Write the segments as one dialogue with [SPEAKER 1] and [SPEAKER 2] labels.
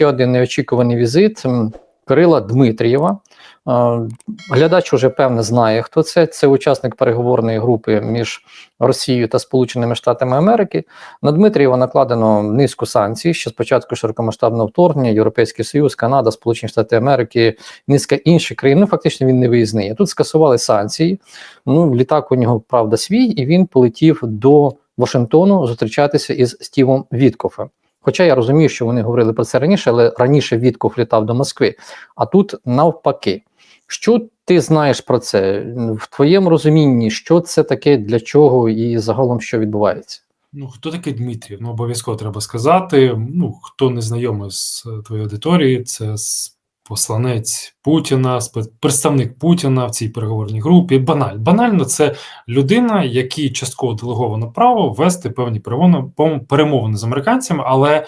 [SPEAKER 1] ще один неочікуваний візит Кирила Дмитрієва. Е, Глядач уже певне знає, хто це. Це учасник переговорної групи між Росією та Сполученими Штатами Америки. На Дмитрієва накладено низку санкцій. Ще спочатку широкомасштабного вторгнення, Європейський Союз, Канада, Сполучені Штати Америки, низка інших країн. Ну фактично він не виїзний. Тут скасували санкції. Ну, літак у нього правда свій, і він полетів до Вашингтону зустрічатися із Стівом Віткофем. Хоча я розумію, що вони говорили про це раніше, але раніше Віткоф літав до Москви. А тут навпаки. Що ти знаєш про це? В твоєму розумінні, що це таке, для чого і загалом що відбувається?
[SPEAKER 2] Ну, хто такий Дмитрів? Ну, обов'язково треба сказати. Ну, хто не знайомий з е, твоєю аудиторією, це посланець Путіна, представник Путіна в цій переговорній групі. Баналь. Банально, це людина, якій частково делеговано право вести певні перемовини з американцями, але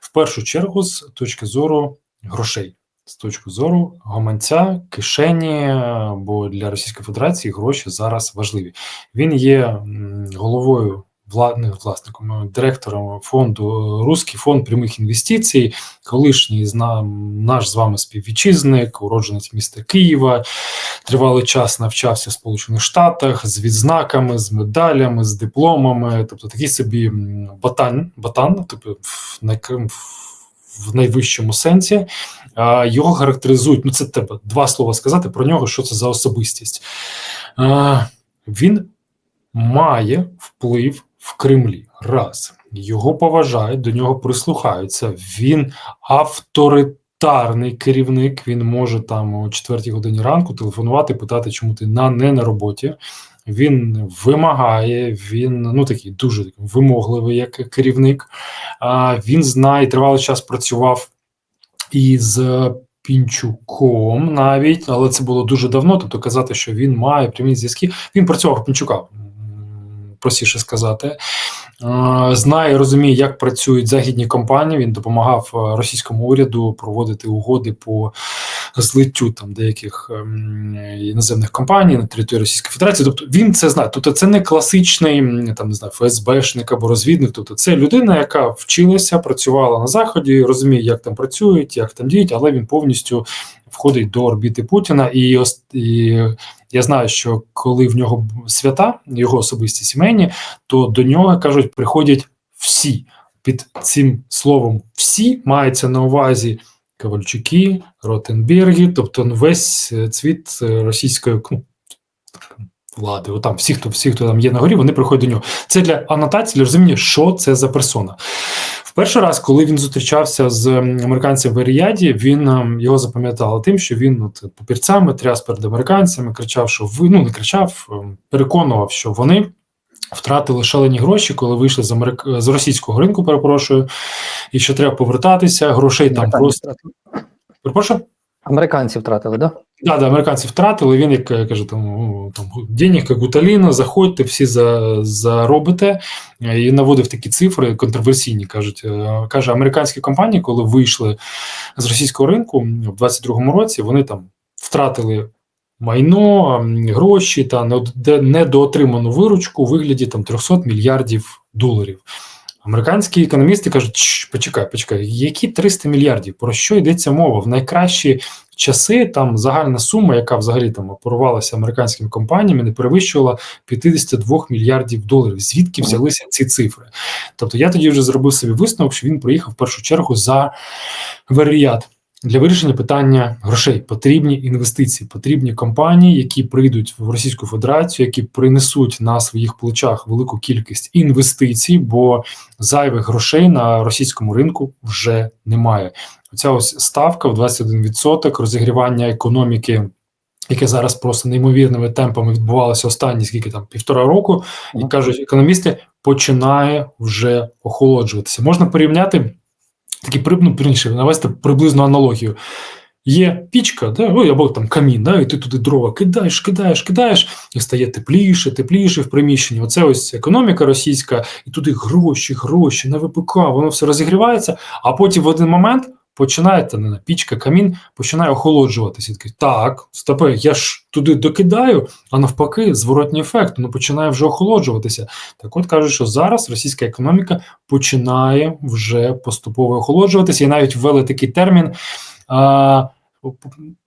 [SPEAKER 2] в першу чергу з точки зору грошей. З точки зору гаманця, кишені, бо для Російської Федерації гроші зараз важливі. Він є головою вла- власником, директором фонду е, Руський фонд прямих інвестицій, колишній наш з вами співвітчизник, уродженець міста Києва. Тривалий час навчався в Сполучених Штатах з відзнаками, з медалями, з дипломами. Тобто такий собі ботан, ботан тобто в, найкрим- в найвищому сенсі. Його характеризують. Ну, це треба два слова сказати про нього, що це за особистість. Він має вплив в Кремлі. Раз його поважають, до нього прислухаються. Він авторитарний керівник. Він може там о 4 годині ранку телефонувати, питати, чому ти на не на роботі. Він вимагає, він ну такий дуже вимогливий як керівник. А він знає, тривалий час працював із Пінчуком навіть, але це було дуже давно. Тобто казати, що він має прямі зв'язки. Він працював Пінчука, простіше сказати. Е, Знає, розуміє, як працюють західні компанії. Він допомагав е, російському уряду проводити угоди по злиттю там деяких ем, іноземних компаній на території Російської Федерації. Тобто він це знає. Тобто, це не класичний там не знаю, ФСБшник або розвідник. Тобто, це людина, яка вчилася, працювала на заході, розуміє, як там працюють, як там діють, але він повністю входить до орбіти Путіна. І, і я знаю, що коли в нього свята, його особисті сімейні, то до нього кажуть, приходять всі. Під цим словом всі мається на увазі Ковальчуки, Ротенберги, тобто ну, весь е, цвіт е, російської ну, влади. Отам всі, хто всі, хто там є на горі, вони приходять до нього. Це для анотації, для розуміння, що це за персона. Перший раз, коли він зустрічався з ем, американцем в Еріаді, він ем, його запам'ятали тим, що він от, папірцями тряс перед американцями, кричав, що ви ну не кричав, ем, переконував, що вони. Втратили шалені гроші, коли вийшли з Америк... з російського ринку, перепрошую, і що треба повертатися. Грошей там просто перепрошую.
[SPEAKER 1] Американці втратили, да?
[SPEAKER 2] Да, да, американці втратили. Він як каже, там, там денег як гуталіна, заходьте, всі за, заробите. І наводив такі цифри контроверсійні. кажуть. Е, Каже, американські компанії, коли вийшли з російського ринку в 22-му році, вони там втратили майно, гроші та недо- недоотриману виручку у вигляді там 300 мільярдів доларів. Американські економісти кажуть, почекай, почекай, які 300 мільярдів? Про що йдеться мова? В найкращі часи там загальна сума, яка взагалі там оперувалася американськими компаніями, не перевищувала 52 мільярдів доларів. Звідки взялися ці цифри? Тобто я тоді вже зробив собі висновок, що він приїхав в першу чергу за Веріят. Для вирішення питання грошей потрібні інвестиції, потрібні компанії, які прийдуть в Російську Федерацію, які принесуть на своїх плечах велику кількість інвестицій, бо зайвих грошей на російському ринку вже немає. Оця ось ставка в 21% розігрівання економіки. Яке зараз просто неймовірними темпами відбувалося останні скільки там півтора року, і кажуть, економісти починає вже охолоджуватися. Можна порівняти такі ну, пірніше, навести приблизну аналогію. Є пічка, да, ой, або там камін, да, і ти туди дрова кидаєш, кидаєш, кидаєш, і стає тепліше, тепліше в приміщенні. Оце ось економіка російська, і туди гроші, гроші на ВПК, воно все розігрівається, а потім в один момент починає та не пічка, камін починає охолоджуватися. Такий, так, стопе, я ж туди докидаю, а навпаки, зворотній ефект, воно починає вже охолоджуватися. Так от кажуть, що зараз російська економіка починає вже поступово охолоджуватися, і навіть ввели такий термін. А,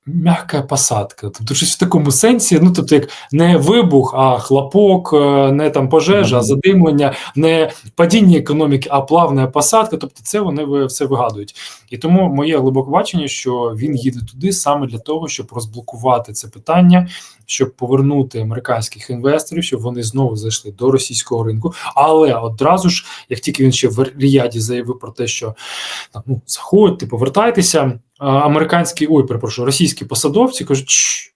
[SPEAKER 2] М'яка посадка, тобто щось в такому сенсі, ну тобто, як не вибух, а хлопок, е, не там пожежа, задимлення, не падіння економіки, а плавна посадка. Тобто, це вони все вигадують. І тому моє глибоке бачення, що він їде туди саме для того, щоб розблокувати це питання, щоб повернути американських інвесторів, щоб вони знову зайшли до російського ринку. Але одразу ж, як тільки він ще в Ріяді заявив про те, що там, ну, заходьте, повертайтеся. Американські, ой, перепрошую, російські посадовці кажуть: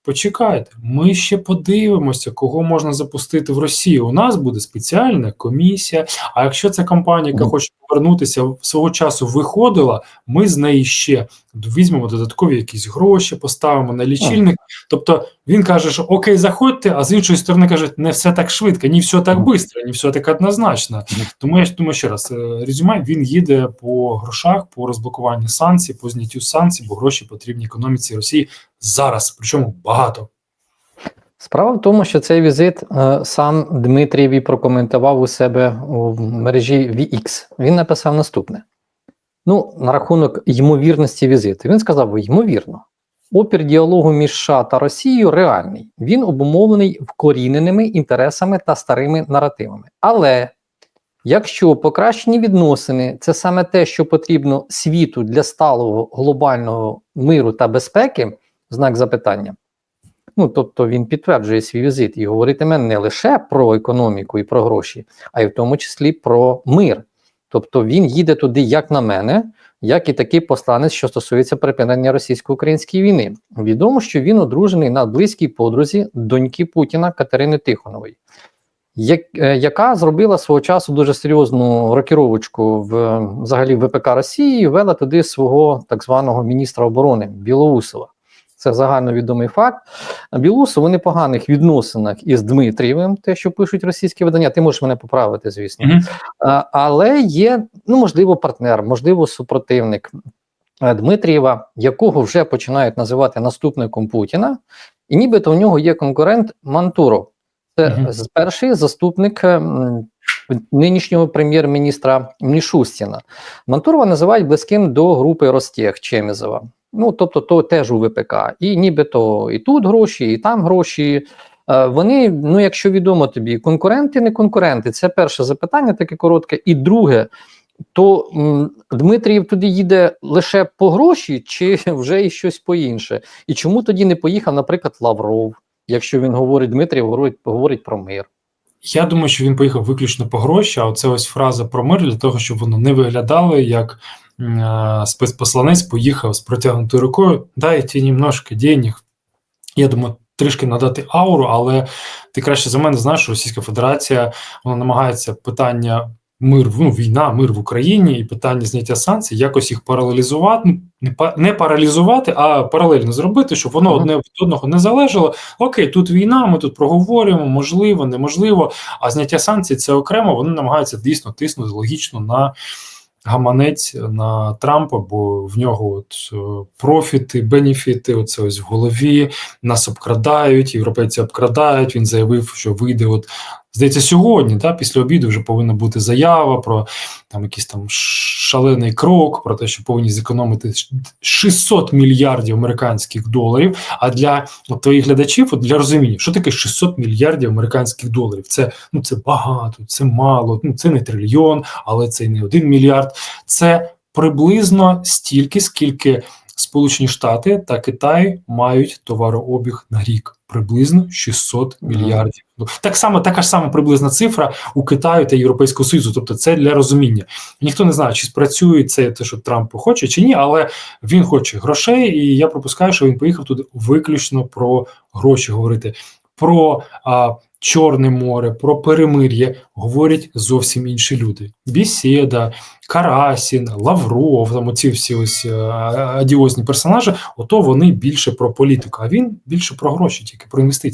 [SPEAKER 2] почекайте, ми ще подивимося, кого можна запустити в Росію. У нас буде спеціальна комісія. А якщо це компанія, яка хоче повернутися, свого часу виходила, ми з неї ще візьмемо додаткові якісь гроші, поставимо на лічильник. Тобто він каже, що окей, заходьте, а з іншої сторони кажуть, не все так швидко, не все так швидко, не все так однозначно. Тому я думаю ще раз, е, резюме він їде по грошах, по розблокуванню санкцій, по зняттю санкцій, бо гроші потрібні економіці Росії зараз, причому багато.
[SPEAKER 1] Справа в тому, що цей візит е, сам Дмитрієв прокоментував у себе у мережі VX. Він написав наступне: ну, на рахунок ймовірності візиту. Він сказав: ймовірно, опір діалогу між США та Росією реальний. Він обумовлений вкоріненими інтересами та старими наративами. Але якщо покращені відносини це саме те, що потрібно світу для сталого глобального миру та безпеки, знак запитання. Ну, тобто він підтверджує свій візит і говоритиме не лише про економіку і про гроші, а й в тому числі про мир. Тобто він їде туди, як на мене, як і такий посланець, що стосується припинення російсько-української війни. Відомо, що він одружений на близькій подрузі доньки Путіна Катерини Тихонової, як, е, яка зробила свого часу дуже серйозну рокіровочку в взагалі в ВПК Росії і ввела туди свого так званого міністра оборони Білоусова. Це загальновідомий факт. Білусов у непоганих відносинах із Дмитрієвим, те, що пишуть російські видання. Ти можеш мене поправити, звісно.
[SPEAKER 2] Мгм.
[SPEAKER 1] А, але є, ну, можливо, партнер, можливо, супротивник е, Дмитрієва, якого вже починають називати наступником Путіна, і нібито у нього є конкурент Мантуров. Це
[SPEAKER 2] Мгм.
[SPEAKER 1] з- перший заступник ем, нинішнього прем'єр-міністра Мішустіна. Мантурова називають близьким до групи Ростех Чемізова. Ну, тобто, то теж у ВПК. І нібито і тут гроші, і там гроші. Е, Вони, ну якщо відомо тобі, конкуренти, не конкуренти. Це перше запитання, таке коротке. І друге, то м, Дмитрієв туди їде лише по гроші, чи вже і щось по інше? І чому тоді не поїхав, наприклад, Лавров, якщо він говорить Дмитрієв, говорить, говорить про мир?
[SPEAKER 2] Я думаю, що він поїхав виключно по гроші, а оце ось фраза про мир для того, щоб воно не виглядало як спецпосланець поїхав з протягнутою рукою, дайте немножко денег. Я думаю, трішки надати ауру, але ти краще за мене знаєш, що Російська Федерація вона намагається питання мир, ну, війна, мир в Україні і питання зняття санкцій, якось їх паралізувати, ну, не, па- паралізувати, а паралельно зробити, щоб воно одне від одного не залежало. Окей, тут війна, ми тут проговорюємо, можливо, неможливо. А зняття санкцій це окремо. Вони намагаються дійсно тиснути логічно на гаманець на Трампа, бо в нього от е, профіти, бенефіти, оце ось в голові. Нас обкрадають, європейці обкрадають. Він заявив, що вийде от. Здається, сьогодні, да, після обіду вже повинна бути заява про там якийсь там шалений крок, про те, що повинні зекономити 600 мільярдів американських доларів. А для от, твоїх глядачів, от для розуміння, що таке 600 мільярдів американських доларів? Це ну це багато, це мало, ну це не трильйон, але це й не один мільярд. Це приблизно стільки, скільки Сполучені Штати та Китай мають товарообіг на рік. Приблизно 600 мільярдів. Ну, Так само, така ж сама приблизна цифра у Китаю та Європейського Союзу. Тобто, це для розуміння. Ніхто не знає, чи спрацює це те, що Трамп хоче, чи ні, але він хоче грошей, і я пропускаю, що він поїхав туди виключно про гроші говорити. Про а, Чорне море, про перемир'я говорять зовсім інші люди. Бісєда, Карасін, Лавров, там оці всі ось е, адіозні персонажі, ото вони більше про політику, а він більше про гроші, тільки про інвестиції.